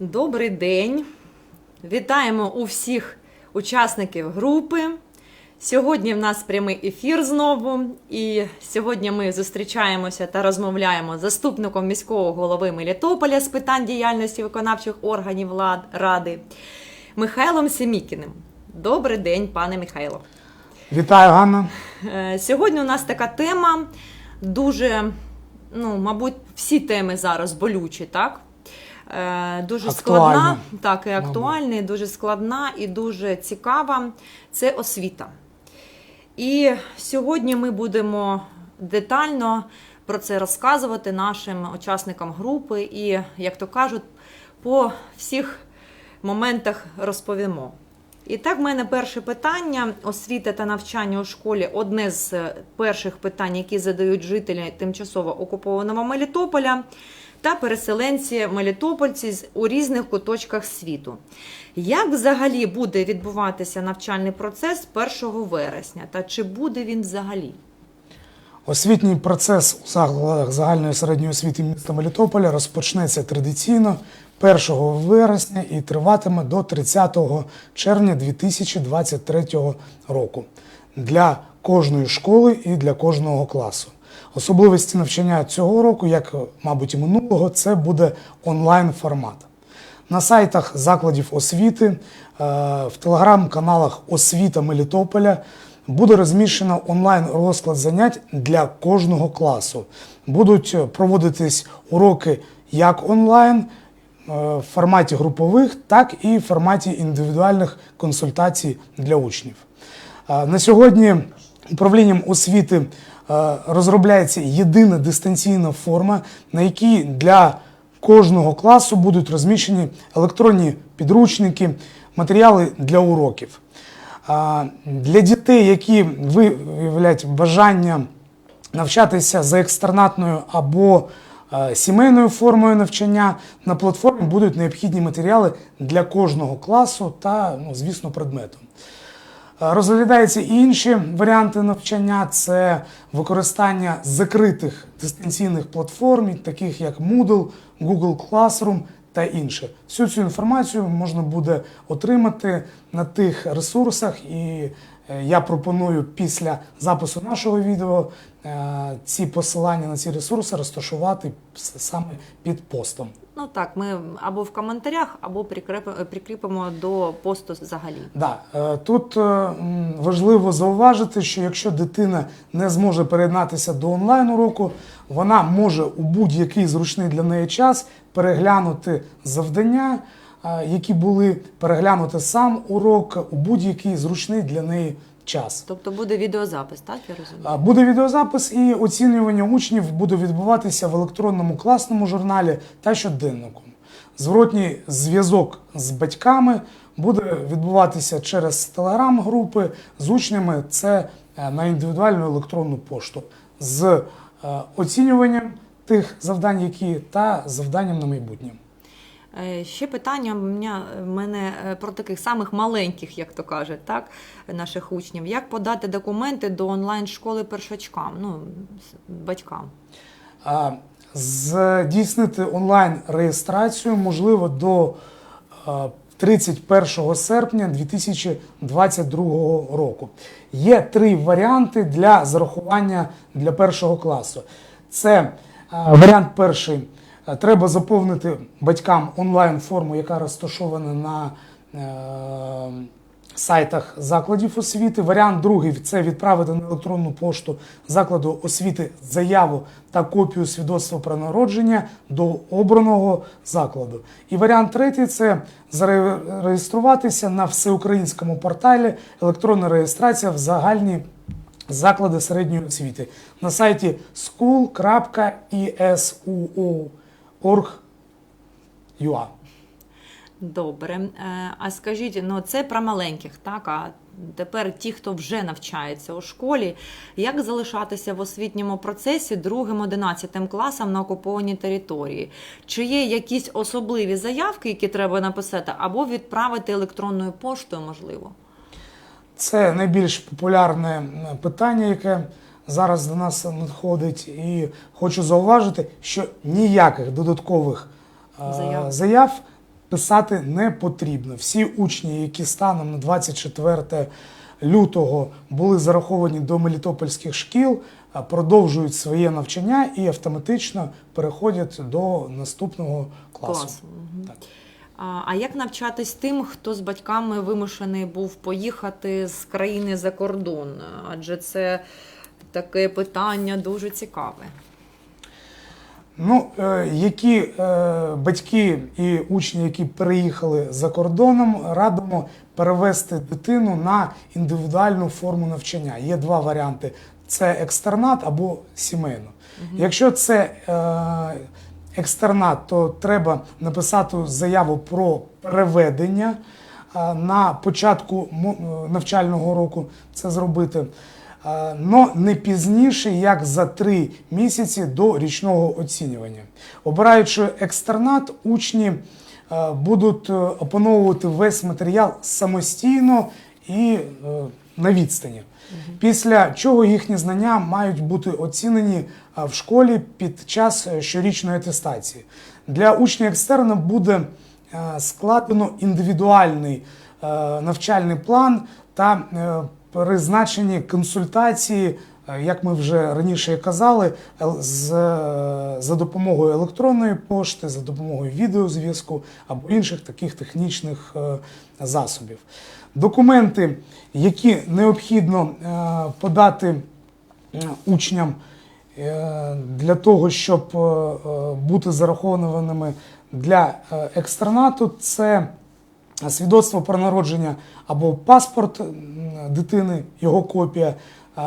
Добрий день. Вітаємо у всіх учасників групи. Сьогодні в нас прямий ефір знову. І сьогодні ми зустрічаємося та розмовляємо з заступником міського голови Мелітополя з питань діяльності виконавчих органів влад ради Михайлом Семікіним. Добрий день, пане Михайло. Вітаю, Ганна. Е, Сьогодні у нас така тема дуже, ну, мабуть, всі теми зараз болючі, так? Е, Дуже складна, так, і актуальна, і дуже складна і дуже цікава. Це освіта. І сьогодні ми будемо детально про це розказувати нашим учасникам групи і, як то кажуть, по всіх моментах розповімо. І так, в мене перше питання: освіта та навчання у школі одне з перших питань, які задають жителі тимчасово окупованого Мелітополя та переселенці Мелітопольці у різних куточках світу. Як взагалі буде відбуватися навчальний процес 1 вересня? Та чи буде він взагалі? Освітній процес у закладах загальної середньої освіти міста Мелітополя розпочнеться традиційно 1 вересня і триватиме до 30 червня 2023 року для кожної школи і для кожного класу. Особливості навчання цього року, як, мабуть, і минулого, це буде онлайн формат. На сайтах закладів освіти, е, в телеграм-каналах Освіта Мелітополя буде розміщено онлайн розклад занять для кожного класу. Будуть проводитись уроки як онлайн, е, в форматі групових, так і в форматі індивідуальних консультацій для учнів. Е, На сьогодні управлінням освіти розробляється єдина дистанційна форма, на якій для кожного класу будуть розміщені електронні підручники, матеріали для уроків. Для дітей, які виявляють бажання навчатися за екстернатною або е, сімейною формою навчання, на платформі будуть необхідні матеріали для кожного класу та, ну, звісно, предмету. Розглядаються інші варіанти навчання: це використання закритих дистанційних платформ, таких як Moodle, Google Classroom та інше. Всю цю інформацію можна буде отримати на тих ресурсах, і е, я пропоную після запису нашого відео е, ці посилання на ці ресурси розташувати саме під постом. Ну так, ми або в коментарях, або прикріпимо до посту взагалі. Да, е, тут е, важливо зауважити, що якщо дитина не зможе переєднатися до онлайн уроку, вона може у будь-який зручний для неї час переглянути завдання, е, які були, переглянути сам урок у будь-який зручний для неї час. Тобто буде відеозапис, так я розумію? Буде відеозапис і оцінювання учнів буде відбуватися в електронному класному журналі та щоденнику. Зворотній зв'язок з батьками буде відбуватися через телеграм-групи з учнями. Це е, на індивідуальну електронну пошту з е, оцінюванням тих завдань, які та завданням на майбутнє. Е, Ще питання мене, в мене е, про таких самих маленьких, як то кажуть, так, наших учнів. Як подати документи до онлайн-школи першачкам, ну, батькам? Здійснити онлайн реєстрацію можливо до е, 31 серпня 2022 року. Є три варіанти для зарахування для першого класу. Це е, варіант перший. Е, Треба заповнити батькам онлайн форму, яка розташована на е, сайтах закладів освіти. Варіант другий це відправити на електронну пошту закладу освіти заяву та копію свідоцтва про народження до обраного закладу. І варіант третій це зареєструватися на всеукраїнському порталі електронна реєстрація в загальні заклади середньої освіти на сайті school.esu.org.ua. Добре. Е, А скажіть, ну це про маленьких, так? А тепер ті, хто вже навчається у школі, як залишатися в освітньому процесі другим 11 класам на окупованій території? Чи є якісь особливі заявки, які треба написати, або відправити електронною поштою, можливо? Це найбільш популярне питання, яке зараз до нас надходить. І хочу зауважити, що ніяких додаткових е, Заяв. заяв писати не потрібно. Всі учні, які станом на 24 лютого були зараховані до мелітопольських шкіл, продовжують своє навчання і автоматично переходять до наступного класу. Клас. Мгм. Так. А як навчатись тим, хто з батьками вимушений був поїхати з країни за кордон? Адже це таке питання дуже цікаве. Ну, е, які е, батьки і учні, які переїхали за кордоном, радимо перевести дитину на індивідуальну форму навчання. Є два варіанти: це екстернат або сімейно. Якщо це е, екстернат, то треба написати заяву про переведення на початку навчального року це зробити. Е, но не пізніше, як за три місяці до річного оцінювання. Обираючи екстернат, учні е, будуть е, опановувати весь матеріал самостійно і на відстані. Після чого їхні знання мають бути оцінені в школі під час щорічної атестації. Для учня екстерна буде складено індивідуальний навчальний план та призначені консультації, е, як ми вже раніше казали, з, е, за допомогою електронної пошти, за допомогою відеозв'язку або інших таких технічних е, засобів. Документи, які необхідно подати учням для того, щоб бути зарахованими для е, екстранату, це свідоцтво про народження або паспорт дитини, його копія,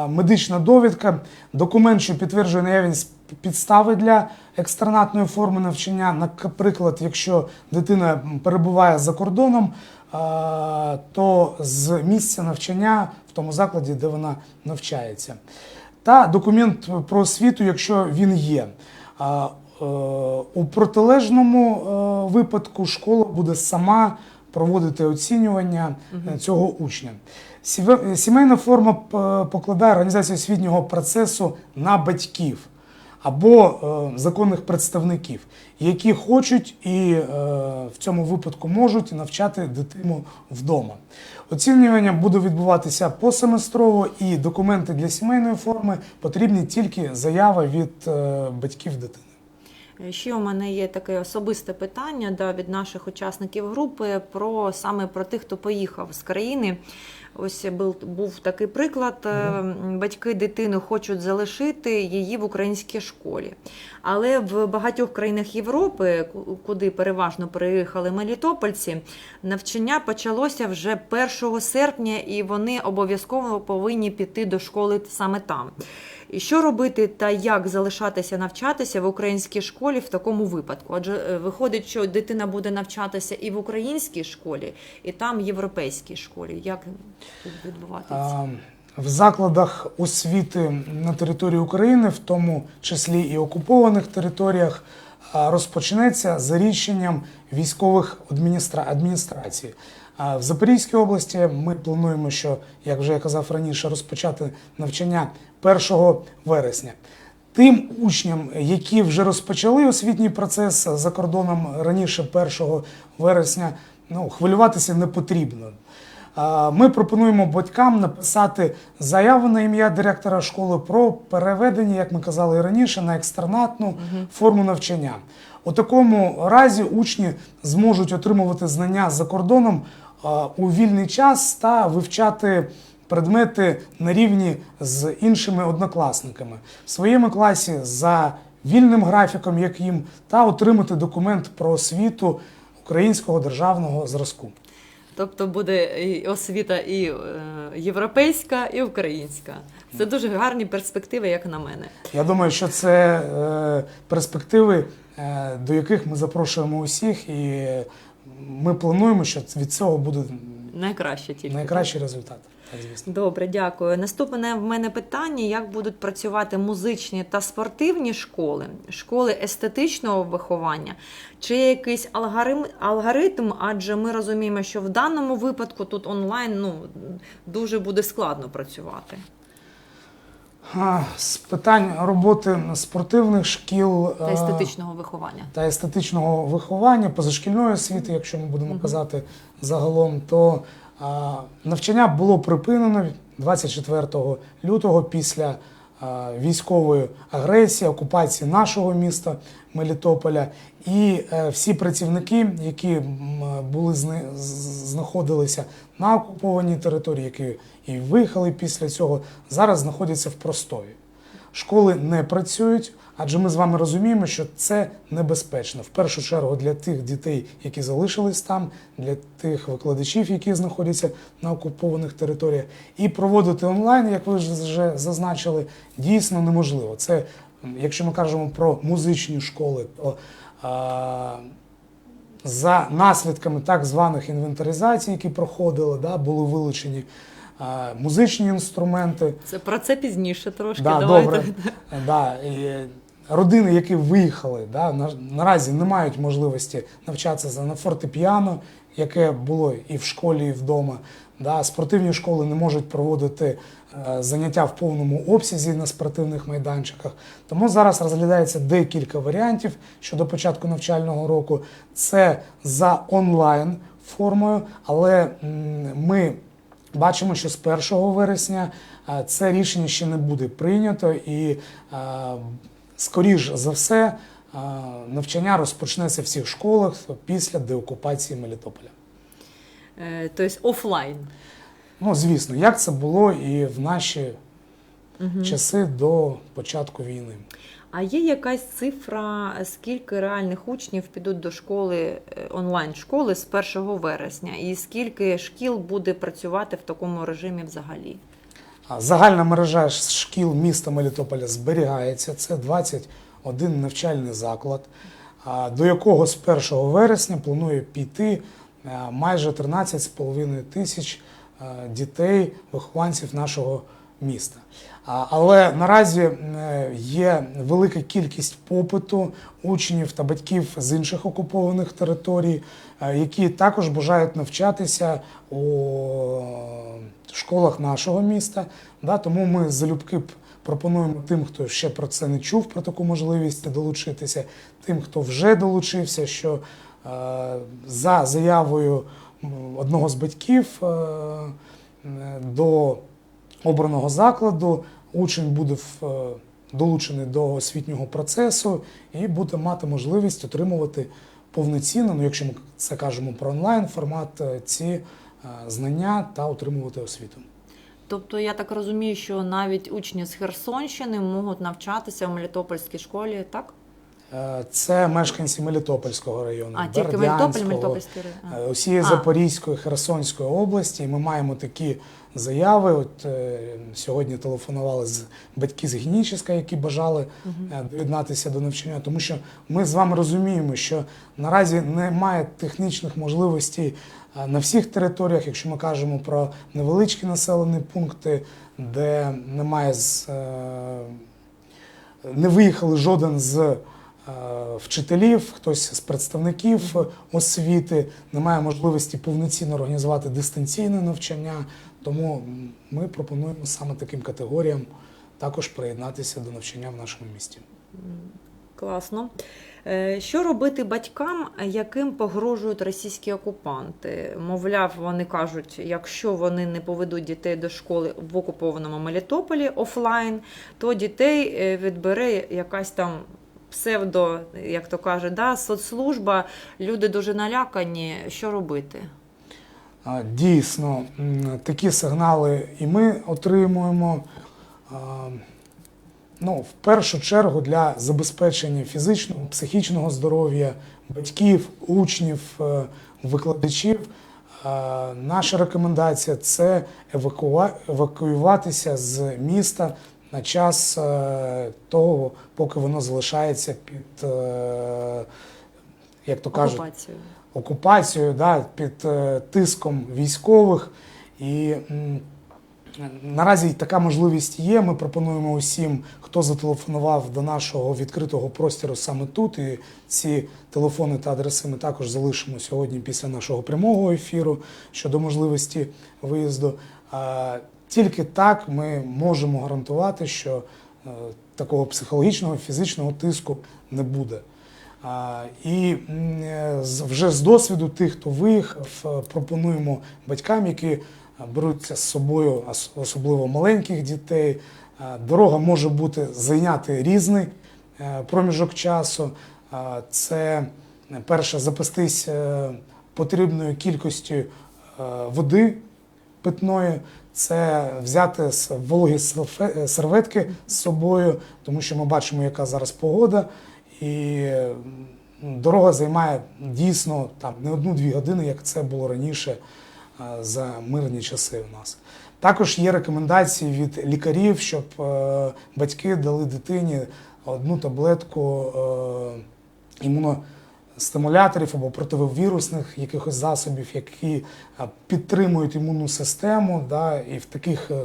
медична довідка, документ, що підтверджує наявність підстави для екстранатної форми навчання. Наприклад, якщо дитина перебуває за кордоном, то з місця навчання в тому закладі, де вона навчається. Та документ про освіту, якщо він є. Е, У протилежному е, випадку школа буде сама проводити оцінювання е, цього учня. Сімейна форма покладає організацію освітнього процесу на батьків або е, законних представників, які хочуть і е, в цьому випадку можуть навчати дитину вдома. Оцінювання буде відбуватися посеместрово, і документи для сімейної форми потрібні тільки заява від е, батьків дитини. Ще у мене є таке особисте питання да, від наших учасників групи про саме про тих, хто поїхав з країни. Ось був, був такий приклад. е, Батьки дитини хочуть залишити її в українській школі. Але в багатьох країнах Європи, куди переважно переїхали мелітопольці, навчання почалося вже 1 серпня, і вони обов'язково повинні піти до школи саме там. І що робити та як залишатися навчатися в українській школі в такому випадку? Адже е, виходить, що дитина буде навчатися і в українській школі, і там в європейській школі. Як відбуватися? В закладах освіти на території України, в тому числі і окупованих територіях, розпочнеться за рішенням військових адміністра... адміністрацій. В Запорізькій області ми плануємо, що, як вже я казав раніше, розпочати навчання 1 вересня. Тим учням, які вже розпочали освітній процес за кордоном раніше 1 вересня, ну, хвилюватися не потрібно. Ми пропонуємо батькам написати заяву на ім'я директора школи про переведення, як ми казали і раніше, на екстернатну форму навчання. У такому разі учні зможуть отримувати знання за кордоном у вільний час та вивчати предмети на рівні з іншими однокласниками в своєму класі за вільним графіком, як їм, та отримати документ про освіту українського державного зразку. Тобто буде і освіта і е, європейська, і українська. Це дуже гарні перспективи, як на мене. Я думаю, що це е, перспективи, е, до яких ми запрошуємо усіх, і ми плануємо, що від цього буде Найкраще тільки. найкращий результат. Звісно. Добре, дякую. Наступне в мене питання: як будуть працювати музичні та спортивні школи, школи естетичного виховання, чи є якийсь алгоритм, алгоритм, адже ми розуміємо, що в даному випадку тут онлайн ну, дуже буде складно працювати. З питань роботи спортивних шкіл Та е, естетичного виховання. та естетичного виховання, позашкільної освіти, якщо ми будемо казати загалом, то навчання було припинено 24 лютого після військової агресії, окупації нашого міста Мелітополя. І е, всі працівники, які були знаходилися на окупованій території, які і виїхали після цього, зараз знаходяться в простої. Школи не працюють, адже ми з вами розуміємо, що це небезпечно. В першу чергу для тих дітей, які залишились там, для тих викладачів, які знаходяться на окупованих територіях. І проводити онлайн, як ви вже зазначили, дійсно неможливо. Це, якщо ми кажемо про музичні школи, то за наслідками так званих інвентаризацій, які проходили, да, були вилучені музичні інструменти. Це про це пізніше трошки. Да, Давайте. добре. Да, і родини, які виїхали, да, на, наразі не мають можливості навчатися на фортепіано, яке було і в школі, і вдома. Да, спортивні школи не можуть проводити е, заняття в повному обсязі на спортивних майданчиках. Тому зараз розглядається декілька варіантів щодо початку навчального року. Це за онлайн формою, але м, ми Бачимо, що з 1 вересня е, це рішення ще не буде прийнято, і, е, скоріш за все, е, навчання розпочнеться в всіх школах після деокупації Мелітополя. Тобто офлайн. Ну, звісно, як це було і в наші часи до початку війни. А є якась цифра, скільки реальних учнів підуть до школи е, онлайн-школи з 1 вересня, і скільки шкіл буде працювати в такому режимі взагалі? Загальна мережа шкіл міста Мелітополя зберігається. Це 21 навчальний заклад, до якого з 1 вересня планує піти е, майже 13,5 тисяч е, дітей, вихованців нашого міста. Але наразі є велика кількість попиту учнів та батьків з інших окупованих територій, е, які також бажають навчатися у школах нашого міста. Тому ми залюбки б пропонуємо тим, хто ще про це не чув, про таку можливість долучитися, тим, хто вже долучився, що е, за заявою одного з батьків е, до обраного закладу учень буде в, е, долучений до освітнього процесу і буде мати можливість отримувати повноцінно, ну якщо ми це кажемо про онлайн формат, е, ці е, знання та отримувати освіту. Тобто я так розумію, що навіть учні з Херсонщини можуть навчатися в Мелітопольській школі, так? Е, Це мешканці Мелітопольського району, А тільки Мелітополь, Бердянського, Мелітопольський район. е, усієї Запорізької, Херсонської області. І Ми маємо такі заяви. От е, сьогодні телефонували з батьки з Геніческа, які бажали е, доєднатися до навчання, тому що ми з вами розуміємо, що наразі немає технічних можливостей на всіх територіях, якщо ми кажемо про невеличкі населені пункти, де немає з. е, не виїхали жоден з вчителів, хтось з представників освіти, немає можливості повноцінно організувати дистанційне навчання. Тому ми пропонуємо саме таким категоріям також приєднатися до навчання в нашому місті. Класно. Е, Що робити батькам, яким погрожують російські окупанти? Мовляв, вони кажуть, якщо вони не поведуть дітей до школи в окупованому Мелітополі офлайн, то дітей е, відбере якась там псевдо, як то кажуть, да, соцслужба. Люди дуже налякані. Що робити? Дійсно, такі сигнали і ми отримуємо. Ну, в першу чергу для забезпечення фізичного, психічного здоров'я батьків, учнів, е, викладачів. Наша рекомендація це евакуюватися з міста на час е, того, поки воно залишається під, е, як то кажуть, Окупацію. окупацією, да, під е, тиском військових. І наразі така можливість є. Ми пропонуємо усім, хто зателефонував до нашого відкритого простіру саме тут. І ці телефони та адреси ми також залишимо сьогодні після нашого прямого ефіру щодо можливості виїзду. Тільки так ми можемо гарантувати, що е, такого психологічного, фізичного тиску не буде. І е, вже з досвіду тих, хто виїхав, е, пропонуємо батькам, які беруться з собою, ос- особливо маленьких дітей. Дорога може бути зайняти різний проміжок часу. Це перше запастись потрібною кількістю води питної, це взяти вологі серветки з собою, тому що ми бачимо, яка зараз погода, і дорога займає дійсно там не одну-дві години, як це було раніше за мирні часи у нас. Також є рекомендації від лікарів, щоб е, батьки дали дитині одну таблетку е, імуностимуляторів або противовірусних якихось засобів, які е, підтримують імунну систему, да, і в таких, е,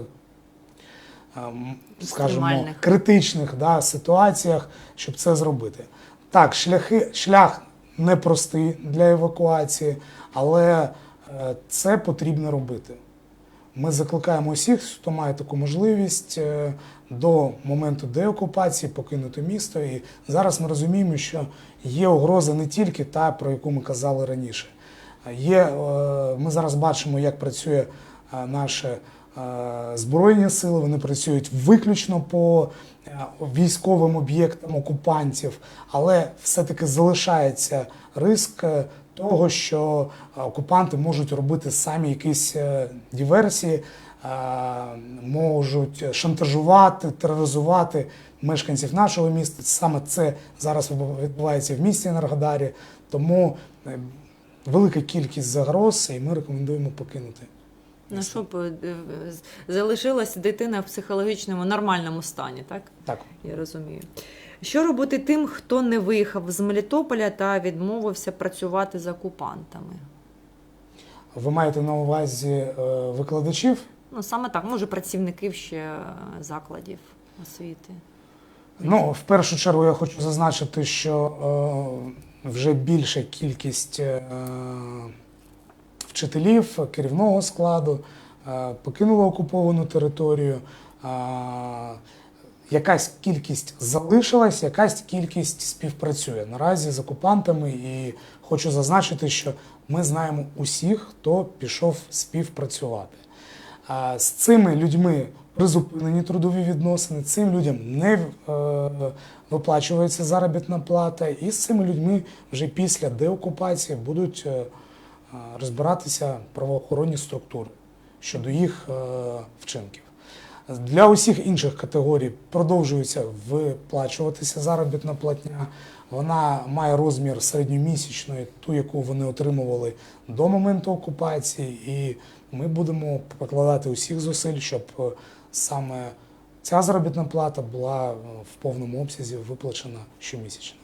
ем, скажімо, критичних да, ситуаціях, щоб це зробити. Так, шляхи, шлях непростий для евакуації, але е, це потрібно робити. Ми закликаємо усіх, хто має таку можливість е, до моменту деокупації покинути місто. І зараз ми розуміємо, що є угроза не тільки та, про яку ми казали раніше. Є, е, ми зараз бачимо, як працює е, наші е, збройні сили. Вони працюють виключно по військовим об'єктам окупантів, але все-таки залишається риск того, що е, окупанти можуть робити самі якісь е, диверсії, е, можуть шантажувати, тероризувати мешканців нашого міста. Саме це зараз відбувається в місті Енергодарі. Тому велика кількість загроз, і ми рекомендуємо покинути. Ну, щоб е, залишилась дитина в психологічному нормальному стані, так? Так. Я розумію. Що робити тим, хто не виїхав з Мелітополя та відмовився працювати з окупантами? Ви маєте на увазі е, викладачів? Ну, саме так, може, працівників ще е, закладів освіти. Ну, в першу чергу я хочу зазначити, що е, вже більша кількість е, вчителів керівного складу е, покинула окуповану територію. Е, якась кількість залишилась, якась кількість співпрацює наразі з окупантами. І хочу зазначити, що ми знаємо усіх, хто пішов співпрацювати. З цими людьми призупинені трудові відносини, цим людям не е, виплачується заробітна плата, і з цими людьми вже після деокупації будуть е, е, розбиратися правоохоронні структури щодо їх е, вчинків. Для усіх інших категорій продовжується виплачуватися заробітна платня. Вона має розмір середньомісячної, ту, яку вони отримували до моменту окупації, і ми будемо покладати усіх зусиль, щоб е, саме ця заробітна плата була е, в повному обсязі виплачена щомісячно.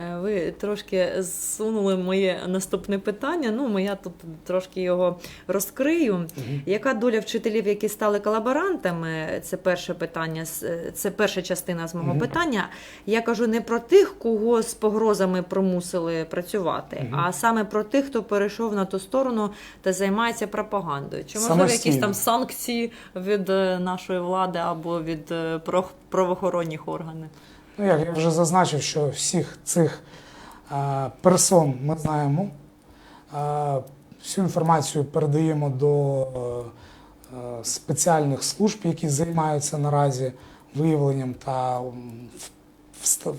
Е, Ви трошки зсунули моє наступне питання. Ну, я тут трошки його розкрию. Яка доля вчителів, які стали колаборантами? Це перше питання, з- це перша частина з мого питання. Я кажу не про тих, кого з погрозами примусили працювати, а саме про тих, хто перейшов на ту сторону та займається пропагандою. Чи можливо якісь там санкції від е, нашої влади або від е, правоохоронних органів? Ну, як я вже зазначив, що всіх цих е, персон ми знаємо. Е, всю інформацію передаємо до е, спеціальних служб, які займаються наразі виявленням та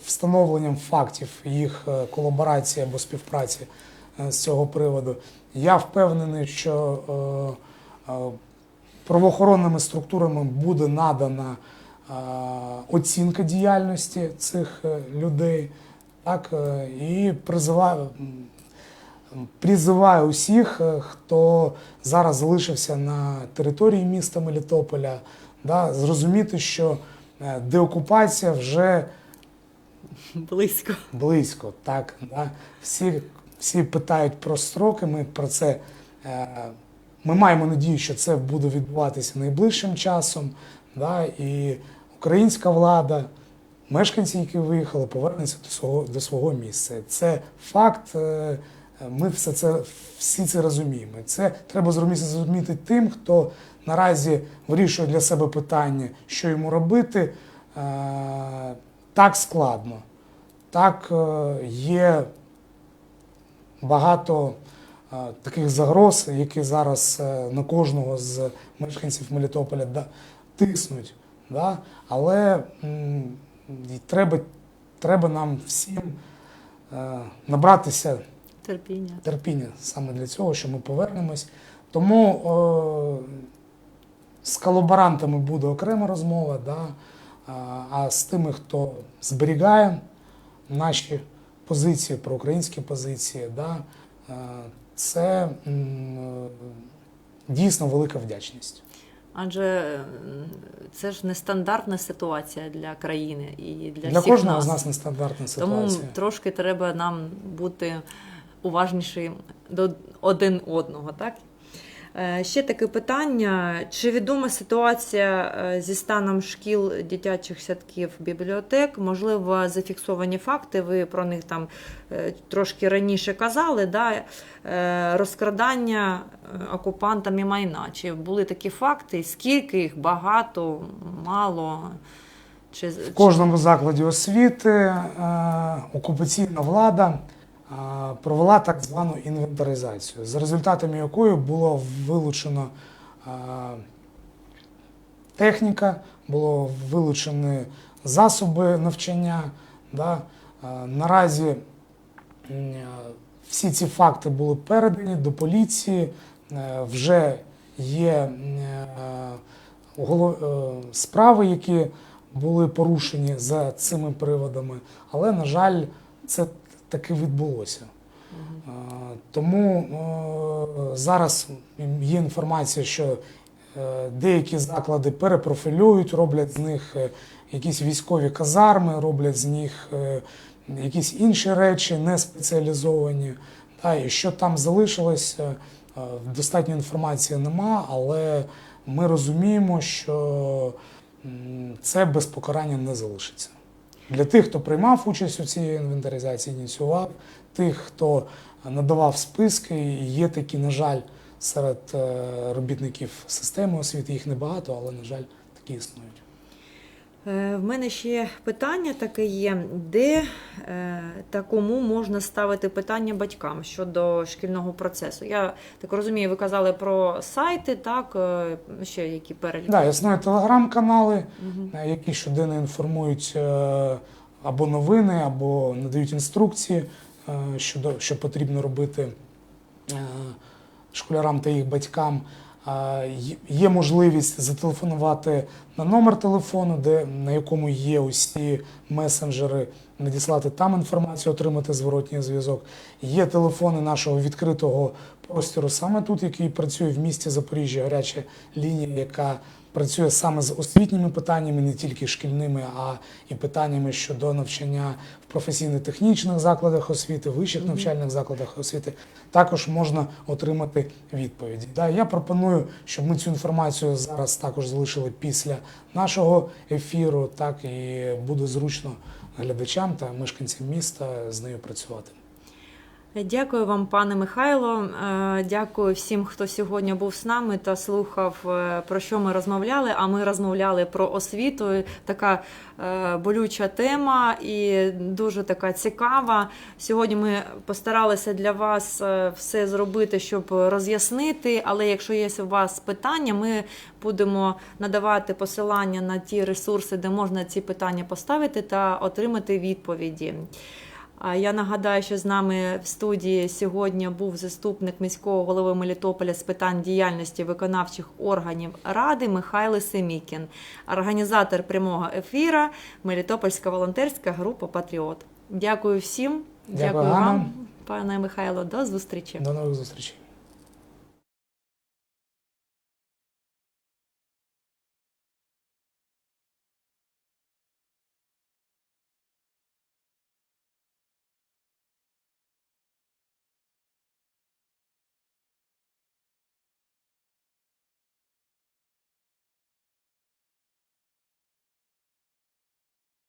встановленням фактів їх колаборації або співпраці з цього приводу. Я впевнений, що правоохоронними структурами буде надана оцінка діяльності цих е, людей. Так, е, і призиваю, призиваю усіх, е, хто зараз залишився на території міста Мелітополя, да, зрозуміти, що е, деокупація вже Близько. близько. Так, да. всі, всі питають про строки. Ми про це е, ми маємо надію, що це буде відбуватися найближчим часом. Да, і українська влада, мешканці, які виїхали, повернуться до свого, до свого місця. Це факт, е, Ми все це, всі це розуміємо. Це треба зрозуміти, тим, хто наразі вирішує для себе питання, що йому робити. Е, Так складно. Так е, є багато таких загроз, які зараз на кожного з мешканців Мелітополя тиснуть. Да? Але м, треба, треба нам всім е, набратися Терпіння. терпіння саме для цього, що ми повернемось. Тому е, з колаборантами буде окрема розмова, да? а, а з тими, хто зберігає наші позиції, проукраїнські позиції, да? е, це м, е, дійсно велика вдячність. Адже це ж нестандартна ситуація для країни і для, Для всіх кожного нас. з нас нестандартна Тому ситуація. трошки треба нам бути уважнішим до один одного, так? Е, Ще таке питання: чи відома ситуація е, зі станом шкіл, дитячих садків, бібліотек? Можливо, зафіксовані факти, ви про них там е, трошки раніше казали, да? Розкрадання окупантами майна. Чи були такі факти? Скільки їх? Багато, мало? Чи, В кожному закладі освіти окупаційна влада провела так звану інвентаризацію, за результатами якої було вилучено техніка, було вилучені засоби навчання. Да? Наразі всі ці факти були передані до поліції, е, вже є е, е, справи, які були порушені за цими приводами, але, на жаль, це таки відбулося. Тому е, зараз є інформація, що е, деякі заклади перепрофілюють, роблять з них е, якісь військові казарми, роблять з них якісь інші речі, не спеціалізовані. Та, і що там залишилося, достатньо інформації нема, але ми розуміємо, що це без покарання не залишиться. Для тих, хто приймав участь у цій інвентаризації, ініціював, тих, хто надавав списки, є такі, на жаль, серед е, робітників системи освіти, їх небагато, але, на жаль, такі існують. Е, В мене ще питання таке є, де е, та кому можна ставити питання батькам щодо шкільного процесу. Я так розумію, ви казали про сайти, так е, ще які переліки. Да, існують телеграм-канали, Мгм. е, які щоденно інформують або новини, або надають інструкції щодо що потрібно робити школярам та їх батькам. Є можливість зателефонувати на номер телефону, де, на якому є усі месенджери, надіслати там інформацію, отримати зворотній зв'язок. Є телефони нашого відкритого простору саме тут, який працює в місті Запоріжжя, гаряча лінія, яка працює саме з освітніми питаннями, не тільки шкільними, а і питаннями щодо навчання в професійно-технічних закладах освіти, вищих навчальних закладах освіти. Також можна отримати відповіді. Да, я пропоную, щоб ми цю інформацію зараз також залишили після нашого ефіру, так і буде зручно глядачам та мешканцям міста з нею працювати. Дякую вам, пане Михайло. Е, Дякую всім, хто сьогодні був з нами та слухав, е, про що ми розмовляли. А ми розмовляли про освіту. Така е, болюча тема і дуже така цікава. Сьогодні ми постаралися для вас все зробити, щоб роз'яснити. Але якщо є у вас питання, ми будемо надавати посилання на ті ресурси, де можна ці питання поставити та отримати відповіді. Я нагадаю, що з нами в студії сьогодні був заступник міського голови Мелітополя з питань діяльності виконавчих органів ради Михайло Семікін, організатор прямого ефіра Мелітопольська волонтерська група Патріот. Дякую всім. Дякую, Дякую вам, пане Михайло. До зустрічі. До нових зустрічей.